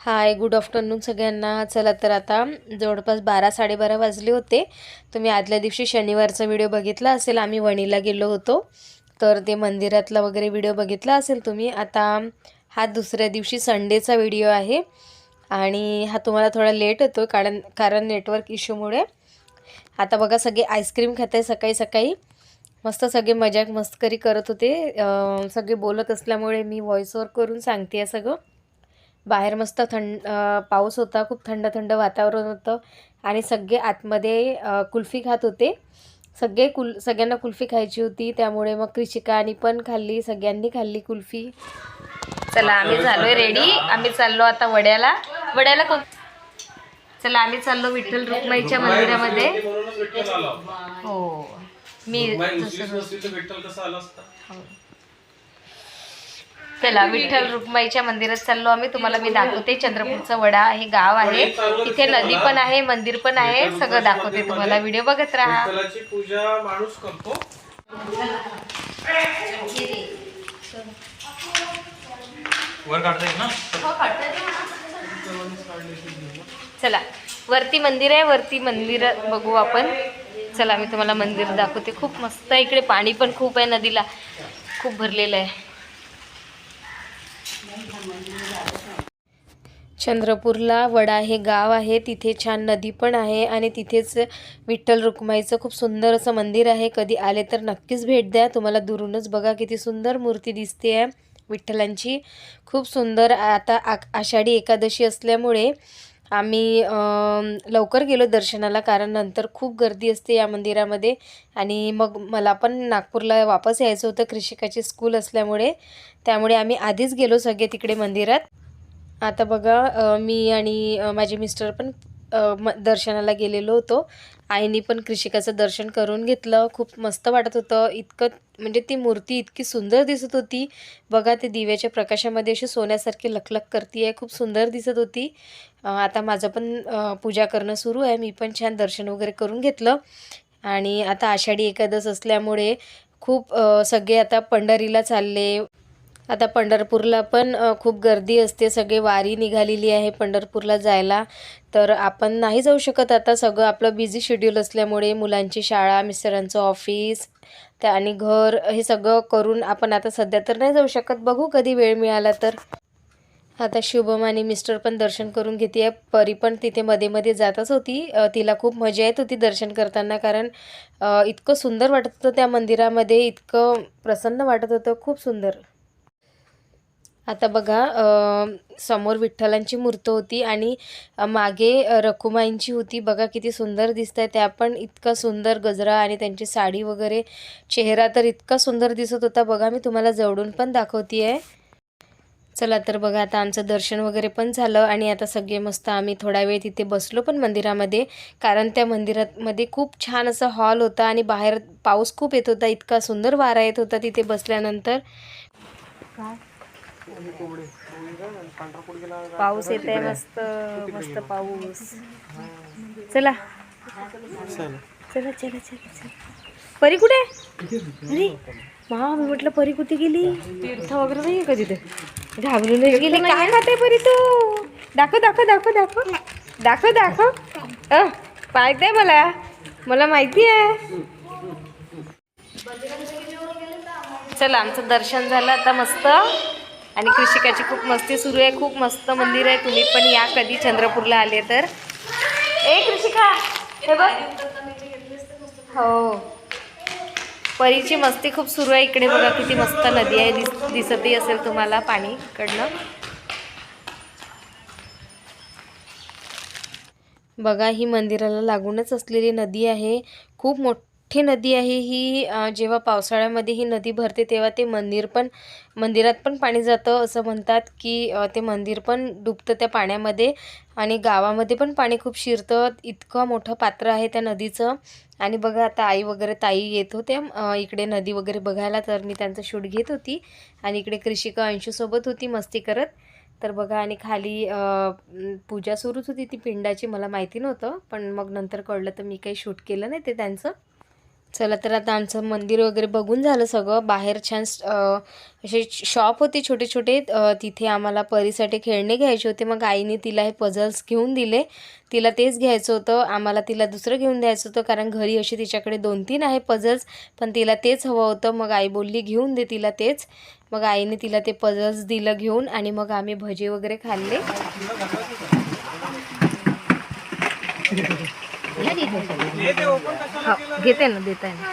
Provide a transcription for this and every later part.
Hi good afternoon सगळ्यांना. चला तर आता जवळपास बारा साडेबारा वाजले होते. तुम्ही आदल्या दिवशी शनिवारचा व्हिडिओ बघितला असेल. आम्ही वणीला गेलो होतो. तर ते मंदिरातला वगैरे व्हिडिओ बघितला असेल तुम्ही. आता हा दुसऱ्या दिवशी संडेचा व्हिडिओ आहे. आणि हा तुम्हाला थोडा लेट होतो कारण कारण नेटवर्क इश्यूमुळे आता बघा सगळे आईस्क्रीम खात आहे सकाळी सकाळी. मस्त सगळे मजाक मस्करी करत होते. सगळे बोलत असल्यामुळे मी व्हॉइसवर करून सांगते आहे सगळं. बाहेर मस्त थंड पाऊस होता खूप थंड थंड वातावरण होतं. आणि सगळे आतमध्ये कुल्फी खात होते. सगळे कुल सगळ्यांना कुल्फी खायची होती. त्यामुळे मग कृषिकानी पण खाल्ली सगळ्यांनी खाल्ली कुल्फी. चला आम्ही झालोय रेडी आम्ही चाललो आता वड्याला. वड्याला कोण? चला आम्ही चाललो विठ्ठल रुक्माईच्या मंदिरामध्ये. हो. मी रुक्माई नसलीच नसली तर विठ्ठल कसा आला असता चला विठ्ठल रुक्माईच्या मंदिरात चाललो आम्ही. तुम्हाला मी दाखवते चंद्रपूरचं वडा. हे गाव आहे. इथे नदी पण आहे मंदिर पण आहे. सगळं दाखवते तुम्हाला. व्हिडिओ बघत राहा. विठ्ठलाची पूजा माणूस करतो. वर काढता येईल ना? चला वरती मंदिर आहे. वरती मंदिर बघू आपण. चला मी तुम्हाला मंदिर दाखवते. खूप मस्त आहे. इकडे पाणी पण खूप आहे नदीला. खूप भरलेलं आहे. चंद्रपूरला वडा हे गाव आहे. तिथे छान नदी पण आहे आणि तिथेच विठ्ठल रुक्माईचं खूप सुंदर असं मंदिर आहे. कधी आले तर नक्कीच भेट द्या. तुम्हाला दुरूनच बघा किती सुंदर मूर्ती दिसते आहे. विठ्ठलांची खूप सुंदर. आता आ आषाढी एकादशी असल्यामुळे आम्ही लवकर गेलो दर्शनाला कारण नंतर खूप गर्दी असते या मंदिरामध्ये. आणि मग मला पण नागपूरला वापस यायचं होतं. कृषिकाची स्कूल असल्यामुळे. त्यामुळे आम्ही आधीच गेलो सगळे तिकडे मंदिरात. आता बघा मी आणि माझे मिस्टर पण म दर्शनाला गेलेलो होतो. आईनी पण कृषिकाचं दर्शन करून घेतलं. खूप मस्त वाटत होतं. इतकं म्हणजे ती मूर्ती इतकी सुंदर दिसत होती. बघा ते दिव्याच्या प्रकाशामध्ये अशी सोन्यासारखी लखलख करती आहे खूप सुंदर दिसत होती. आता माझं पण पूजा करणं सुरू आहे. मी पण छान दर्शन वगैरे करून घेतलं. आणि आता आषाढी एकादश असल्यामुळे खूप सगळे आता पंढरीला चालले. आता पंढरपूरला पण खूप गर्दी असते. सगळे वारी निघालेली आहे पंढरपूरला जायला. तर आपण नाही जाऊ शकत आता. सगळं आपलं बिझी शेड्यूल असल्यामुळे मुलांची शाळा मिस्टरांचं ऑफिस त्या आणि घर हे सगळं करून आपण आता सध्या तर नाही जाऊ शकत. बघू कधी वेळ मिळाला तर. आता शुभम आणि मिस्टर पण दर्शन करून घेते आहे परी पण तिथे मध्ये मध्ये जातच होती. तिला खूप मजा येत होती दर्शन करताना कारण इतकं सुंदर वाटत होतं त्या मंदिरामध्ये. इतकं प्रसन्न वाटत होतं. खूप सुंदर. आता बघा समोर विठ्ठलांची मूर्त होती आणि मागे रखुमाईंची होती. बघा किती सुंदर दिसत आहे त्या पण इतका सुंदर गजरा आणि त्यांची साडी वगैरे. चेहरा तर इतका सुंदर दिसत होता. बघा मी तुम्हाला जवळून पण दाखवते आहे चला तर बघा आता आमचं दर्शन वगैरे पण झालं आणि आता सगळे मस्त आम्ही थोडा वेळ तिथे बसलो पण मंदिरामध्ये. कारण त्या मंदिरामध्ये खूप छान असा हॉल होता आणि बाहेर पाऊस खूप येत होता. इतका सुंदर वारा येत होता तिथे बसल्यानंतर. पाऊस येत आहे मस्त मस्त पाऊस. चला. चला चला चला चला. परी कुठे? अरे मा मी म्हटलं परी कुठे गेली? तीर्थ वगैरे नाही का तिथे? घाबरूनच गेली. काय खाते परी तू? दाखव दाखव दाखव दाखव. दाखव दाखव. अ पाहते मला. मला माहिती आहे. चला आमचं दर्शन झालं. आता मस्त आणि कृषिकाची खूप मस्ती सुरू आहे. खूप मस्त मंदिर आहे. तुम्ही पण या. कधी चंद्रपूरला आले तर. ए कृषिका हे बघ. हो. परीची मस्ती खूप सुरू आहे. इकडे बघा किती मस्त नदी आहे. दिस दिसतही असेल तुम्हाला पाणी इकडनं. बघा ही मंदिराला लागूनच असलेली नदी आहे. खूप मोठ मोठी नदी आहे. ही जेव्हा पावसाळ्यामध्ये ही नदी भरते तेव्हा ते मंदिर पण मंदिरात पण पाणी जातं असं म्हणतात की ते मंदिर पण डुबतं त्या पाण्यामध्ये आणि गावामध्ये पण पाणी खूप शिरतं. इतकं मोठं पात्र आहे त्या नदीचं. आणि बघा आता आई वगैरे ताई येत होत्या. इकडे नदी वगैरे बघायला तर मी त्यांचं शूट घेत होती आणि इकडे कृषिका अंशूसोबत होती मस्ती करत. तर बघा आणि खाली पूजा सुरूच होती. ती पिंडाची मला माहिती नव्हतं. पण मग नंतर कळलं तर मी काही शूट केलं नाही ते त्यांचं. चला तर आता आमचं मंदिर वगैरे बघून झालं सगळं. बाहेर छान असे शॉप होते छोटे छोटे. तिथे आम्हाला परीसाठी खेळणे घ्यायचे होते. मग आईने तिला हे पझल्स घेऊन दिले. तिला तेच घ्यायचं होतं. आम्हाला तिला दुसरं घेऊन द्यायचं होतं. कारण घरी अशी तिच्याकडे दोन तीन आहे पझल्स पण तिला तेच हवं होतं. मग आई बोलली घेऊन दे तिला तेच. मग आईने तिला ते पझल्स दिलं घेऊन आणि मग आम्ही भजे वगैरे खाल्ले. घेते ना देताय ना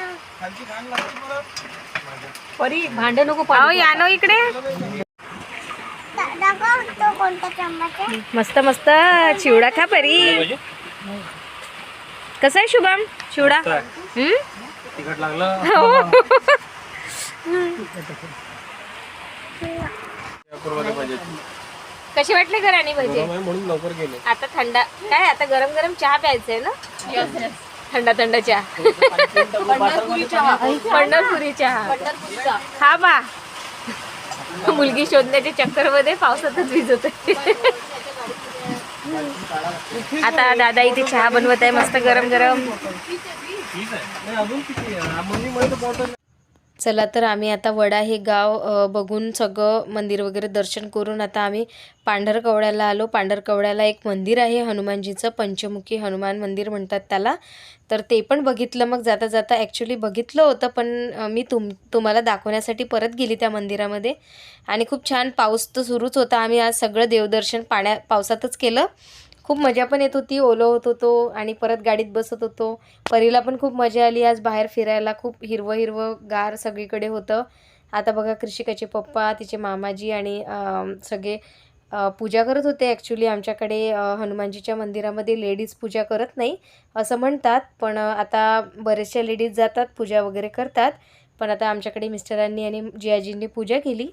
परी भांडे नको अहो या ना इकडे मस्त मस्त चिवडा खा परी कसा आहे शुभम चिवडा हम्म? तिखट लागलं कशी वाटले घराणी भजी म्हणून लवकर गेले. आता थंडा काय आता गरम गरम चहा प्यायचंय ना? थंडा थंडा चहा. पंढरपुरी चहा. हा बा. मुलगी शोधण्याच्या चक्करमध्ये पावसातच भिजत आता दादा इथे चहा बनवत आहे मस्त गरम गरम. चला तर आम्ही आता वडा हे गाव बघून सगळं मंदिर वगैरे दर्शन करून आता आम्ही पांढरकवड्याला आलो. पांढरकवड्याला एक मंदिर आहे हनुमानजीचं पंचमुखी हनुमान मंदिर म्हणतात त्याला. तर ते पण बघितलं. मग जाता जाता ॲक्च्युली बघितलं होतं पण मी तुम तुम्हाला दाखवण्यासाठी परत गेली त्या मंदिरामध्ये. आणि खूप छान पाऊस तर सुरूच होता. आम्ही आज सगळं देवदर्शन पाण्या पावसातच केलं. खूप मजा पण येत होती ओलं होत होतो आणि परत गाडीत बसत होतो. परीला पण खूप मजा आली. आज बाहेर फिरायला खूप हिरवं हिरवं गार सगळीकडे होतं. आता बघा कृषिकाचे पप्पा तिचे मामाजी आणि सगळे पूजा करत होते ॲक्च्युली आमच्याकडे हनुमानजीच्या मंदिरामध्ये लेडीज पूजा करत नाही असं म्हणतात. पण आता बरेचशा लेडीज जातात पूजा वगैरे करतात. पण आता आमच्याकडे मिस्टरांनी आणि जियाजींनी पूजा केली.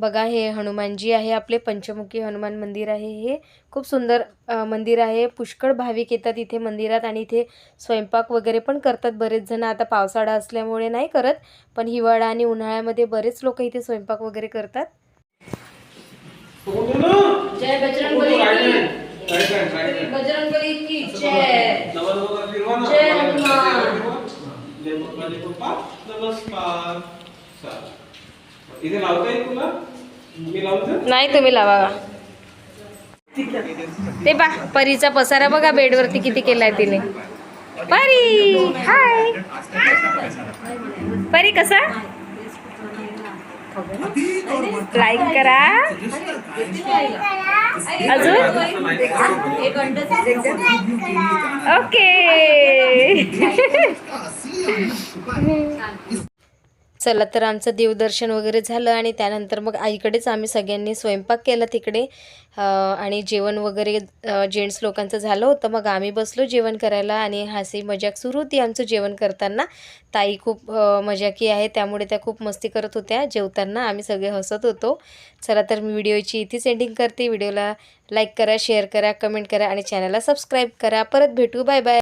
बघा हे हनुमानजी आहे आपले पंचमुखी हनुमान मंदिर आहे हे. खूप सुंदर मंदिर आहे. पुष्कळ भाविक येतात इथे मंदिरात आणि इथे स्वयंपाक वगैरे पण करतात बरेच जण. आता पावसाळा असल्यामुळे नाही करत पण हिवाळा आणि उन्हाळ्यामध्ये बरेच लोक इथे स्वयंपाक वगैरे करतात. जय बजरंगबली की. बजरंगबली की. जय. जय हनुमान. नमस्कार. इथे लावता येईल तुला? नाही तुम्ही लावा. ते बा परीचा पसारा बघा बेडवरती किती केलाय तिने. परी हाय. परी कसा? लाईक करा. अजून? ओके चला तर आमचं देवदर्शन वगैरे झालं आणि त्यानंतर मग आईकडेच आम्ही सगळ्यांनी स्वयंपाक केला तिकडे. आणि जेवण वगैरे जेंट्स लोकांचं झालं होतं. मग आम्ही बसलो जेवण करायला आणि हसी मजाक सुरू होती आमचं जेवण करताना. ताई खूप मजाकी आहे त्यामुळे त्या खूप मस्ती करत होत्या. जेवताना आम्ही सगळे हसत होतो. चला तर मी व्हिडिओची इथेच एंडिंग करते. व्हिडिओला लाईक करा शेअर करा कमेंट करा आणि चॅनलला सबस्क्राईब करा. परत भेटू. Bye bye